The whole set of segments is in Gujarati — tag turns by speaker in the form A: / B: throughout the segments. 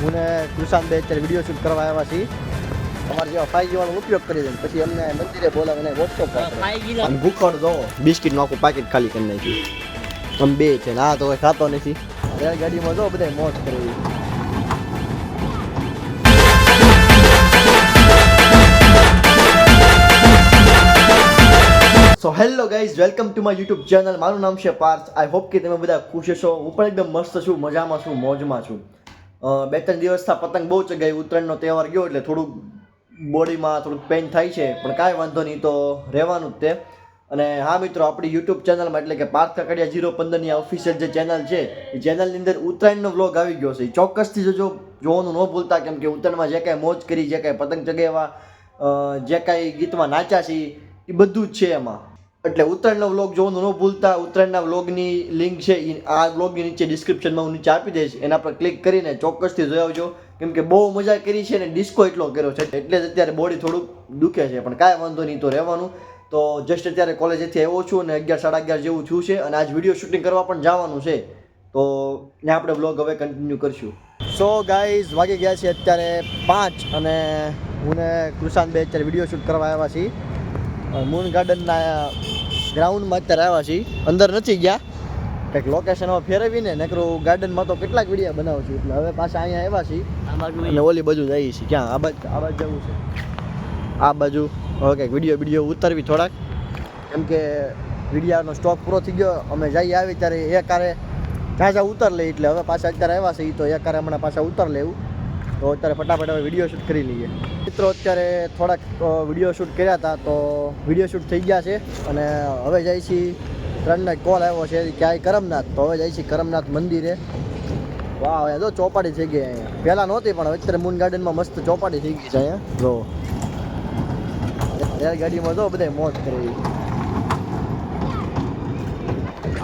A: હું ને કૃષાન બે અત્યારે વીડિયો શૂટ કરવા આવ્યા છીએ. અમારે જેવા ફાઈ જીવાનો ઉપયોગ કરી દે પછી અમને મંદિરે બોલાવીને વોટ્સઅપ અને ભૂખડ દો બિસ્કિટનું આખું પાકેટ ખાલી કરી નાખી આમ બે છે ના તો ખાતો નથી. રેલગાડીમાં જો બધા મોજ કરવી so hello guys welcome to my YouTube channel મારું નામ છે પાર્થ. આઈ હોપ કે તમે બધા ખુશ છો હું પણ એકદમ મસ્ત છું મજામાં છું મોજમાં છું. બે ત્રણ દિવસથી પતંગ બહુ ચગાવી, ઉત્તરાયણનો તહેવાર ગયો એટલે થોડુંક બોડીમાં થોડુંક પેઇન થાય છે, પણ કાંઈ વાંધો નહીં, તો રહેવાનું જ તે. અને હા મિત્રો, આપણી યુટ્યુબ ચેનલમાં એટલે કે પાર્થ કાકડિયા જીરો પંદરની ઓફિશિયલ જે ચેનલ છે, એ ચેનલની અંદર ઉત્તરાયણનો વ્લોગ આવી ગયો છે. એ ચોક્કસથી જોજો, જોવાનું ન ભૂલતા, કેમ કે ઉત્તરાયણમાં જે કાંઈ મોજ કરી, જે કાંઈ પતંગ ચગાવવા જે કાંઈ ગીતમાં નાચ્યા છે, એ બધું જ છે એમાં. એટલે ઉત્તરાયણનો વ્લોગ જોવાનું ન ભૂલતા. ઉત્તરાયણના વ્લોગની લિંક છે એ આ વ્લોગની નીચે ડિસ્ક્રિપ્શનમાં હું નીચે આપી દઈશ. એના પર ક્લિક કરીને ચોક્કસથી જોઈ આવજો. કેમ કે બહુ મજા કરી છે અને ડિસ્કો એટલો કર્યો છે. એટલે જ અત્યારે બોડી થોડુંક દુખે છે. પણ કાંઈ વાંધો નહીં, તો રહેવાનું. તો જસ્ટ અત્યારે કોલેજેથી આવ્યો છું અને અગિયાર, સાડા અગિયાર જેવું થયું છે અને આજ વીડિયો શૂટિંગ કરવા પણ જવાનું છે. તો ને આપણે વ્લોગ હવે કન્ટિન્યુ કરશું. સો ગાઈઝ વાગી ગયા છે અત્યારે પાંચ અને હું ને બે અત્યારે વીડિયો શૂટ કરવા આવ્યા છીએ. મૂન ગાર્ડનના ગ્રાઉન્ડમાં અત્યારે આવ્યા છીએ. અંદર નથી ગયા. કંઈક લોકેશનમાં ફેરવીને નકરું ગાર્ડનમાં તો કેટલાક વિડીયા બનાવું છું. એટલે હવે પાછા અહીંયા આવ્યા છીએ. અને ઓલી બાજુ જઈએ છીએ. ક્યાં? આ બાજુ આ બાજુ જવું છે. આ બાજુ. હવે કંઈક વીડિયો વીડિયો ઉતારવી થોડાક. કેમ કે વિડીયાનો સ્ટોક પૂરો થઈ ગયો. અમે જઈ આવી ત્યારે એક કારે ઝાઝા ઉતર લઈએ એટલે હવે પાછા અત્યારે આવ્યા છે એ તો એક કારે હમણાં પાછા ઉતર લેવું. તો અત્યારે ફટાફટ હવે વીડિયો શૂટ કરી લઈએ. મિત્રો, અત્યારે થોડાક વીડિયો શૂટ કર્યા હતા, તો વીડિયો શૂટ થઈ ગયા છે. અને હવે જાય છે ત્રણનો કોલ આવ્યો છે ક્યાંય કરમનાથ. તો હવે જાય છે કરમનાથ મંદિરે. વાહ, અહીંયા જો ચોપાટી થઈ ગઈ અહીંયા. પહેલાં નહોતી, પણ અત્યારે મૂન ગાર્ડનમાં મસ્ત ચોપાટી થઈ ગઈ છે અહીંયા. જો. રેલગાડીમાં જો બધા મોજ કરી.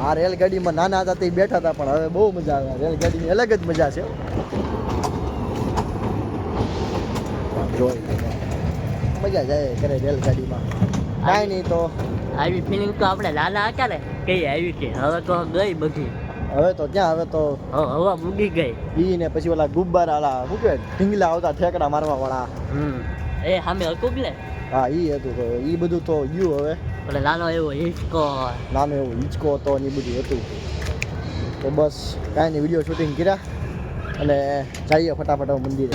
A: આ રેલગાડીમાં નાના હતા તે બેઠા હતા, પણ હવે બહુ મજા આવે. રેલગાડીની અલગ જ મજા છે. જોઈ મજા જાય કરે રેલગાડીમાં કાંઈ નહીં તો.
B: આવી ફિલિંગ તો આપણે લાલા હતા ને કઈ આવી કે હવે તો ગઈ બધી.
A: હવે તો ક્યાં હવે તો
B: હવા મૂકી ગઈ.
A: ઈ ને પછી ઓલા ગુબ્બારા આલા શું કે ઢીંગલા આવતા ઠેકડા મારવા વાળા.
B: હમ એ સામે હતું ને
A: હા ઈ હતું તો ઈ બધું તો ગયું હવે.
B: એટલે લાલો એવો હિંચકો.
A: નામે એવો હિંચકો હતો ને બધું હતું. તો બસ કાંઈ નહીં વીડિયો શૂટિંગ કર્યા અને જઈએ ફટાફટ મંદિરે.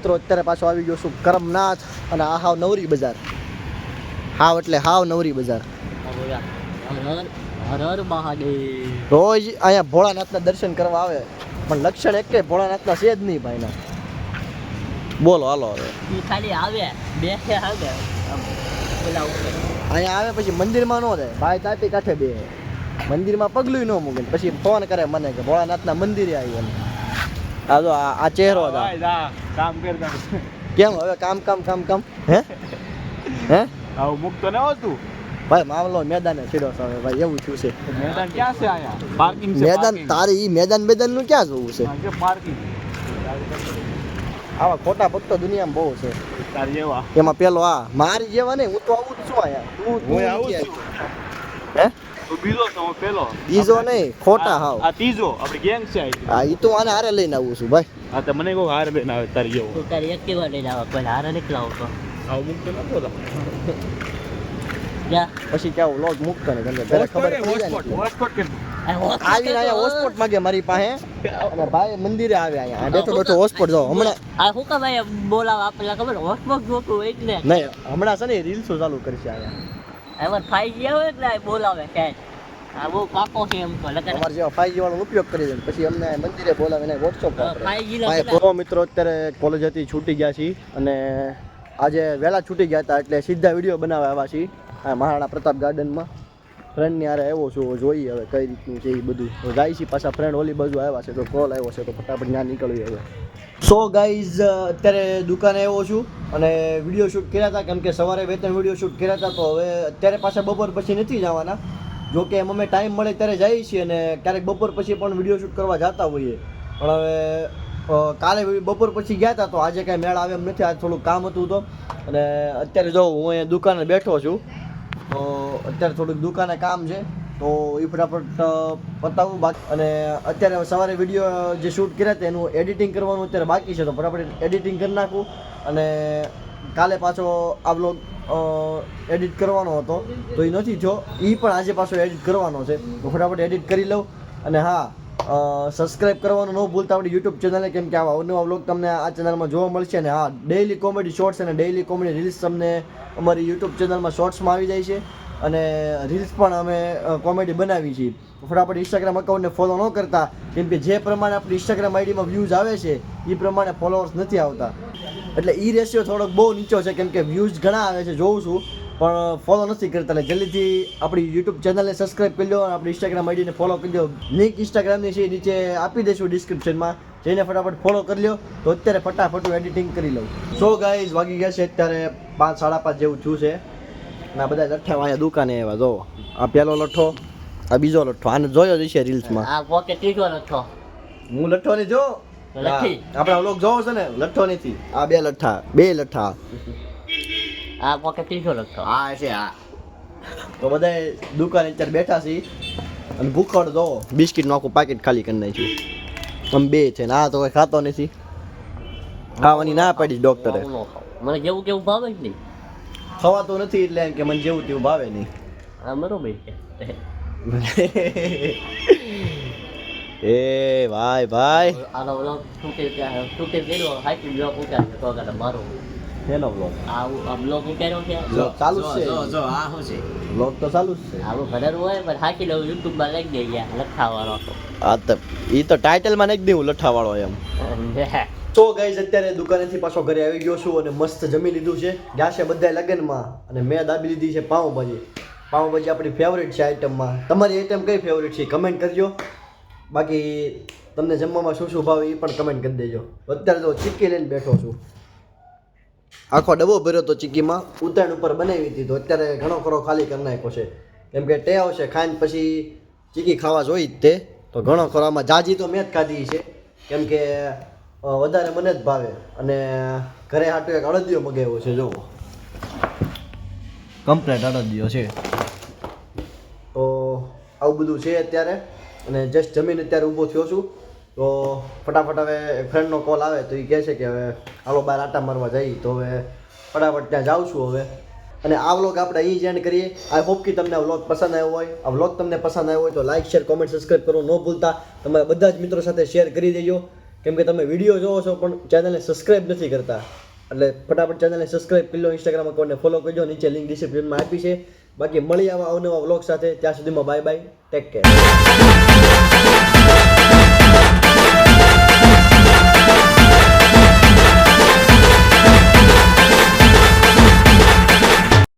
A: મિત્રો અત્યારે પાછો આવી ગયો છું કરમનાથ અને આ હાવ નવરી બજાર. હાવ એટલે હાવ નવરી બજાર. રોજ અહીંયા ભોળાનાથના દર્શન કરવા આવે પણ લક્ષણ એક કે ભોળાનાથના છે જ નહીં ભાઈના. બોલો હાલો હવે.
B: ખાલી આવે બેસે આવે
A: અહીંયા આવે પછી મંદિરમાં ન જાય ભાઈ તાપી કાંઠે બે મંદિરમાં પગલું ન મૂકે પછી ફોન કરે મને કે ભોળાનાથના મંદિરે આવી આ જો આ ચહેરો.
C: કામ કરતા
A: કેમ હવે કામ કામ કામ કામ? હે? હે?
C: આવું મુક્ત ન હોતું.
A: ભાઈ મામલો મેદાને છે હવે ભાઈ એવું થયું છે.
C: મેદાન ક્યાં છે આયા પાર્કિંગ છે
A: મેદાન તારે ઈ મેદાન મેદાનનું ક્યાં જોવું છે?
C: કે પાર્કિંગ
A: આવા ખોટા ભક્તો દુનિયામાં બહુ છે.
C: તારી જેવા.
A: એમાં પેલો આ મારી જેવા નહીં હું તો આવું જ છું તું
C: હું આવું છું.
A: હે?
C: બીજો છો પેલો.
A: બીજો નહીં ખોટા હાવ.
C: આ ત્રીજો આપણે ગેંગ છે
A: હા ઈ તો આને હારે લઈને આવું છું ભાઈ.
C: હા તો મને કહો હારે લઈને આવે તારી જેવો.
B: તું તારી એક્ટિવા લઈને આવે પણ હારે નીકળાવો તો
C: આવું મુક્ત ન બોલો
A: પછી કેવું લોગ મૂકતો ને તમને કે ખબર પડી જાય ને.
C: હોટસ્પોટ કે
B: આ હોસ્પિટલ
A: આવીને અહીંયા હોસ્પોટ માંગે મારી પાસે. અને ભાઈ મંદિરે આવે અહીંયા. બેઠો બેઠો હોસ્પોટ જો હમણાં
B: આ શું કામ ભાઈ બોલાવા? આપેલા ખબર હોસ્પોટ જોતું હોય એટલે
A: નહીં હમણાં છે ને રીલ્સો ચાલુ કરશે અહીંયા.
B: એમાં ફાઈ ગયા હોય એટલે બોલાવે ક્યાંય આ બહુ કાકો છે એમ તો લગન.
A: અમારે જેવા ફાઈવ વાળો ઉપયોગ કરી દે પછી અમને મંદિરે બોલાવીને વોટ્સઅપ
B: ફાઈ
A: મિત્રો અત્યારે કોલેજ હતી છૂટી ગયા છે અને આજે વહેલા છૂટી ગયા હતા એટલે સીધા વીડિયો બનાવવા આવ્યા છીએ. આ મહારાણા પ્રતાપ ગાર્ડનમાં. ફ્રેન્ડની હારે આવ્યો છું જોઈએ હવે કઈ રીતનું છે એ બધું. જાય છે પાછા ફ્રેન્ડ ઓલી બાજુ આવ્યા છે તો કોલ આવ્યો છે તો ફટાફટ ત્યાં નીકળવી હવે. સો ગાઈઝ અત્યારે દુકાને આવ્યો છું અને વીડિયો શૂટ કર્યા હતા કેમ કે સવારે બે ત્રણ વીડિયો શૂટ કર્યા હતા તો હવે અત્યારે પાછા બપોર પછી નથી જવાના. જો કે એમ અમે ટાઈમ મળે ત્યારે જઈએ છીએ અને ક્યારેક બપોર પછી પણ વીડિયો શૂટ કરવા જતા હોઈએ. પણ હવે કાલે બપોર પછી ગયા હતા તો આજે કાંઈ મેળ આવે એમ નથી, આજે થોડુંક કામ હતું તો. અને અત્યારે જો હું અહીંયા દુકાને બેઠો છું, તો અત્યારે થોડુંક દુકાને કામ છે. તો એ ફટાફટ પતાવું બાકી. અને અત્યારે સવારે વીડિયો જે શૂટ કર્યા હતા, એનું એડિટિંગ કરવાનું અત્યારે બાકી છે, તો ફટાફટ એડિટિંગ કરી નાખું. અને કાલે પાછો આ બ્લોગ એડિટ કરવાનો હતો. તો એ નથી જો એ પણ આજે પાછો એડિટ કરવાનો છે. તો ફટાફટ એડિટ કરી લઉં. અને હા સબસ્ક્રાઇબ કરવાનું ન ભૂલતા આપણી યુટ્યુબ ચેનલને કેમ કે આવા અવનવા વ્લોગ તમને આ ચેનલમાં જોવા મળશે. અને હા ડેઇલી કોમેડી શોર્ટ્સ અને ડેઇલી કોમેડી રીલ્સ તમને અમારી યુટ્યુબ ચેનલમાં શોર્ટ્સમાં આવી જાય છે. અને રીલ્સ પણ અમે કોમેડી બનાવી છીએ ફટાફટ ઇન્સ્ટાગ્રામ અકાઉન્ટને ફોલો ન કરતા, કેમ કે જે પ્રમાણે આપણી ઇન્સ્ટાગ્રામ આઈડીમાં વ્યૂઝ આવે છે એ પ્રમાણે ફોલોઅર્સ નથી આવતા. એટલે એ રેશિયો થોડોક બહુ નીચો છે, કેમ કે વ્યૂઝ ઘણા આવે છે, જોઉં છું. પણ ફોલો નથી કરતા, એટલે જલ્દીથી આપણી યુટ્યુબ ચેનલને સબસ્ક્રાઈબ કરી લો અને આપણી ઇન્સ્ટાગ્રામ આઈડીને ફોલો કરી લો. લિંક ઇન્સ્ટાગ્રામની છે નીચે આપી દઈશું ડિસ્ક્રિપ્શનમાં જઈને ફટાફટ ફોલો કરી લો તો અત્યારે ફટાફટ એડિટિંગ કરી લઉં. સો ગાઈઝ વાગી ગયા છે અત્યારે પાંચ, સાડા પાંચ જેવું થયું છે. આ બધા લઠ્ઠા અહીંયા દુકાને એવા જો. આ પેલો લઠ્ઠો આ બીજો લઠ્ઠો. આને જોયો જ છે રીલ્સમાં.
B: આ પોકે ત્રીજો લઠ્ઠો.
A: હું લઠ્ઠો ને જો
B: લઠ્ઠી.
A: આપણા લોક જોવો છે ને લઠ્ઠો નથી આ બે લઠ્ઠા બે લઠ્ઠા.
B: આ પોકેટ ત્રીજો લઠ્ઠો.
A: હા છે આ તો બધા દુકાને અત્યારે બેઠા છે. અને ભૂખડ દો બિસ્કિટનું આખું પાકેટ ખાલી કરી નાખ્યું. આમ બે છે ને આ તો કોઈ ખાતો નથી. ખાવાની ના પાડી ડોક્ટરે
B: ન. મને જેવું કેવું ભાવે જ નહીં.
A: ખવાતું નથી એટલે એમ કે મને જેવું તેવું ભાવે નહીં.
B: હા બરોબર
A: એ ભાઈ ભાઈ.
B: આનો વ્લોગ શૂટિંગ શૂટિંગ કર્યો? હાઈટિંગ બ્લોગ ઉતાર્યો તો કાંઈ મારો.
A: હેલો બ્લોગ
B: આ આ બ્લોગ ઉતાર્યો છે?
A: બ્લોગ ચાલુ જ
D: જો
A: છે.
D: જો આ શું છે?
A: બ્લોગ તો ચાલુ જ છે.
B: આવું ઘરેનું હોય પણ હાકી લઉં યુટ્યુબમાં લઈ ગઈ ગયા લખાવાનો
A: આ તો એ તો ટાઇટલમાં નાખી દઉં લઠ્ઠાવાળો એમ. તો ગાઈઝ અત્યારે દુકાનેથી પાછો ઘરે આવી ગયો છું અને મસ્ત જમી લીધું છે. ગયા છે બધા લગ્નમાં અને મેં દાબી લીધી છે પાઉંભાજી. પાઉંભાજી આપણી ફેવરેટ છે આઈટમમાં તમારી આઈટમ કઈ ફેવરેટ છે? કમેન્ટ કરજો. બાકી તમને જમવામાં શું શું ભાવે એ પણ કમેન્ટ કરી દેજો. અત્યારે તો ચીક્કી લઈને બેઠો છું. આખો ડબ્બો ભર્યો તો ચીક્કીમાં. ઉત્તરાયણ ઉપર બનાવી હતી તો અત્યારે ઘણો ખરો ખાલી કરી નાખ્યો છે. કેમ કે ટેવ છે ખાઈને પછી ચીક્કી ખાવા જોઈ જ તે. તો ઘણો ખરો આમાં જાજી તો મેં જ ખાધી છે. કેમ કે વધારે મને જ ભાવે. અને ઘરે હાટું એક અડદિયો મગાવ્યો છે, જુઓ. કમ્પ્લેટ અડદિયો છે. તો આવું બધું છે અત્યારે. અને જસ્ટ જમીને અત્યારે ઊભો થયો છું. તો ફટાફટ હવે ફ્રેન્ડનો કોલ આવે તો એ કહે છે કે હવે હાલો બહાર આટા મારવા જઈએ તો હવે ફટાફટ ત્યાં જાઉં છું હવે. અને આ વ્લોગ આપણે અહીં જ એન્ડ કરીએ. આઈ હોપ કે તમને વ્લોગ પસંદ આવ્યો હોય. આ વ્લોગ તમને પસંદ આવ્યો હોય તો લાઇક શેર કોમેન્ટ સબસ્ક્રાઈબ કરો ન ભૂલતા. તમારા બધા જ મિત્રો સાથે શેર કરી દેજો. કેમ કે તમે વીડિયો જોવો છો, પણ ચેનલને સબસ્ક્રાઈબ નથી કરતા. એટલે ફટાફટ ચેનલને સબસ્ક્રાઈબ કરી લો ઇન્સ્ટાગ્રામ અકાઉન્ટને ફોલો કરજો, નીચે લિંક ડિસ્ક્રિપ્શનમાં આપી છે. બાકી મળી આવા અવનવા વ્લોગ સાથે, ત્યાં સુધીમાં બાય બાય ટેક કેર